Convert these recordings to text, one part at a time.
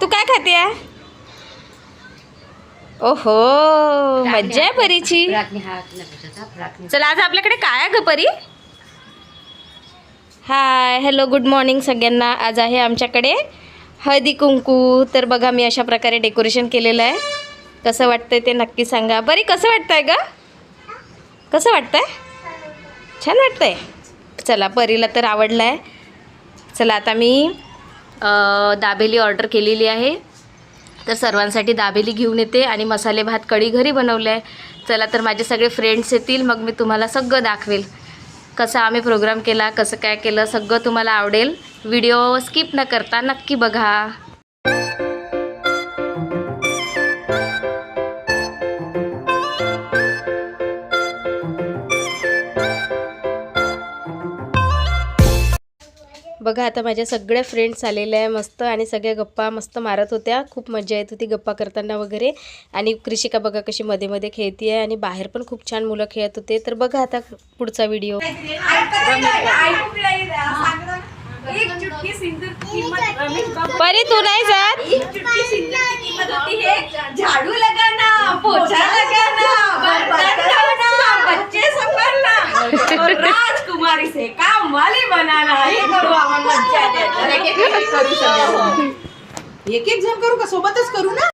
तू काय खाते? ओहो मज्जा आहे परीची. चला आज आपल्याकडे काय आहे ग परी? हाय हॅलो गुड मॉर्निंग सगळ्यांना. आज आहे आमच्याकडे हळदी कुंकू. तर बघा मी अशा प्रकारे डेकोरेशन केलेलं आहे. कसं वाटतंय ते नक्की सांगा. बरी कसं वाटतंय ग? कसं वाटतंय? छान वाटतंय. चला परीला तर आवडलं आहे चला आता मी दाबेली ऑर्डर केलेली आहे. तर सर्वांसाठी दाबेली घेऊन येते आणि मसाले भात कढी घरी बनवलं आहे चला तर माझे सगळे फ्रेंड्स येतील मग मी तुम्हाला सगळं दाखवेल. कसा आम्ही प्रोग्राम केला कसं काय केलं सगळं तुम्हाला आवडेल. व्हिडिओ स्किप न करता नक्की बघा. बघा आता माझ्या सगळ्या फ्रेंड्स आलेल्या आहे मस्त आणि सगळ्या गप्पा मस्त मारत होत्या. खूप मजा येत होती गप्पा करताना वगैरे. आणि कृषिका बघा कशी मध्ये मध्ये खेळती आहे आणि बाहेर पण खूप छान मुलं खेळत होते. तर बघा आता पुढचा व्हिडिओ परी तू नाही जात? झाड़ू लगाना पोछा लगाना राजकुमारी से काम वाली बनाना हे। करू आपण मज्जा करू एक एक जण करू का? सोबतच करू ना?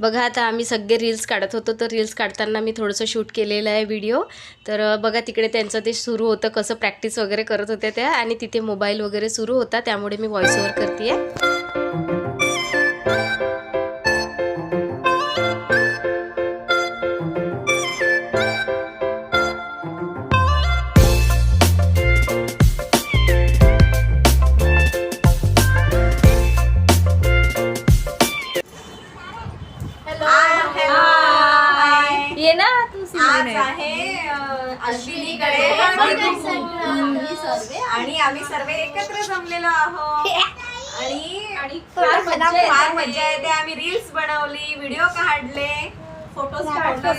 बघा आता आम्ही सगळे रील्स काढत होतो तर रील्स काढताना मी थोडंसं शूट केलेलं आहे व्हिडिओ तर बघा तिकडे त्यांचं ते सुरू होतं कसं प्रॅक्टिस वगैरे करत होत्या त्या. आणि तिथे मोबाईल वगैरे सुरू होता त्यामुळे मी व्हॉइस ओव्हर करते आहे अं, अश्विनीकडे आणि आम्ही सर्व एकत्र जमलेलो आहोत. आणि फार मजा येते. आम्ही रील्स बनवली व्हिडिओ काढले फोटोज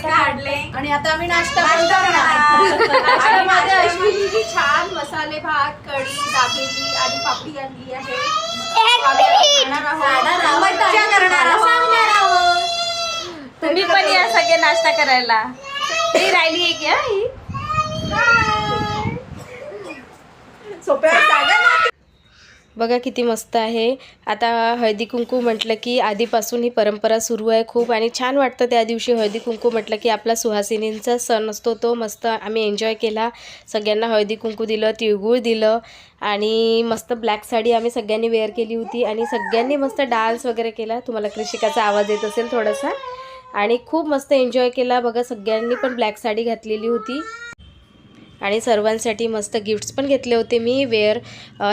काढले आणि आता आम्ही नाश्ता. आणि माझ्या अश्विनीची छान मसाले भात कढी दाबेली आणि पापडी आणली आहे. तुम्ही पण या सगळे नाश्ता करायला. ही राहिली आहे की हा. ही? सोप्या जागा ना. बघा किती मस्त आहे. आता हळदी कुंकू म्हटलं की आधीपासून ही परंपरा सुरू आहे खूप आणि छान वाटतं त्या दिवशी हळदी कुंकू म्हटलं की आपला सुहासिनींचा सण असतो तो मस्त आम्ही एन्जॉय केला. सगळ्यांना हळदी कुंकू दिलं तिळगुळ दिलं आणि मस्त ब्लॅक साडी आम्ही सगळ्यांनी वेअर केली होती आणि सगळ्यांनी मस्त डान्स वगैरे केला. तुम्हाला कृषिकाचा आवाज येत असेल थोडासा. आणि खूप मस्त एन्जॉय केला. बघा सगळ्यांनी पण ब्लॅक साडी घातलेली होती. आणि सर्वांसाठी मस्त गिफ्ट्स पण घेतले होते मी वेअर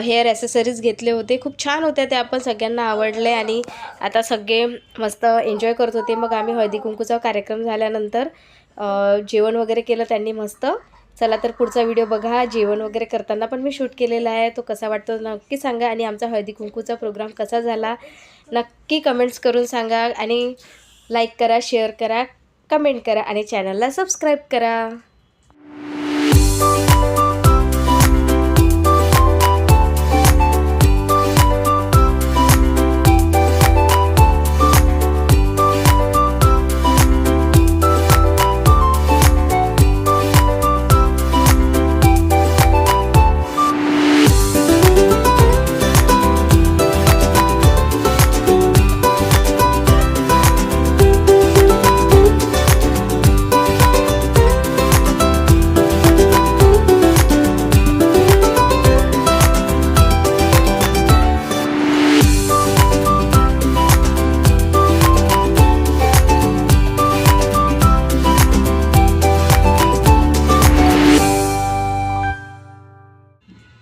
हेअर ॲसेसरीज घेतले होते. खूप छान होत्या त्या पण सगळ्यांना आवडले आणि आता सगळे मस्त एन्जॉय करत होते. मग आम्ही हळदी कुंकूचा कार्यक्रम झाल्यानंतर जेवण वगैरे केलं त्यांनी मस्त. चला तर पुढचा व्हिडिओ बघा. जेवण वगैरे करताना पण मी शूट केलेला आहे. तो कसा वाटतो नक्की सांगा. आणि आमचा हळदी कुंकूचा प्रोग्राम कसा झाला नक्की कमेंट्स करून सांगा. आणि लाईक करा शेअर करा कमेंट करा आणि चॅनलला सबस्क्राईब करा.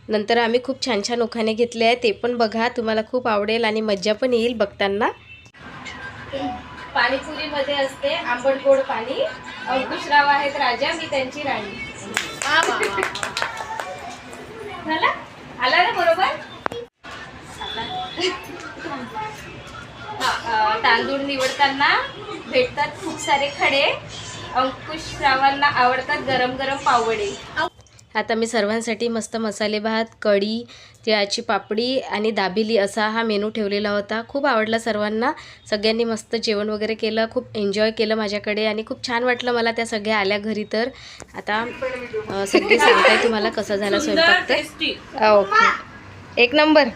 नंतर आम्ही खूप छान छान उखाणे घेतले आहे ते पण बघा तुम्हाला खूप आवडेल आणि मज्जा पण येईल बघताना. पाणीपुरीमध्ये असते आंबट गोड पाणी. अंकुशराव आहेत राजा मी त्यांची राणी. झाला? आला ना बरोबर? तांदूळ निवडताना भेटतात खूप सारे खडे. अंकुशरावांना आवडतात गरम गरम पावडे आता मी सर्वांसाठी मस्त मसाले भात कढी तिळाची पापडी आणि दाबिली असा हा मेनू ठेवलेला होता. खूप आवडला सर्वांना. सगळ्यांनी मस्त जेवण वगैरे केलं खूप एन्जॉय केलं माझ्याकडे आणि खूप छान वाटलं मला त्या सगळ्या आल्या घरी तर. आता सगळी सांगताय तुम्हाला कसा झाला स्वयंपाक तर. ओके. एक नंबर.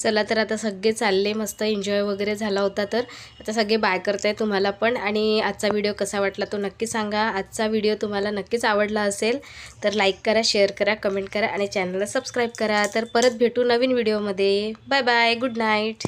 चला तर आता सगळे चालले मस्त एन्जॉय वगैरे झाला होता तर. आता सगळे बाय करताय तुम्हाला पण. आणि आजचा व्हिडिओ कसा वाटला तो नक्की सांगा. आजचा व्हिडिओ तुम्हाला नक्कीच आवडला असेल तर लाईक करा शेअर करा कमेंट करा आणि चॅनलला सबस्क्राईब करा. तर परत भेटू नवीन व्हिडिओमध्ये बाय बाय गुड नाईट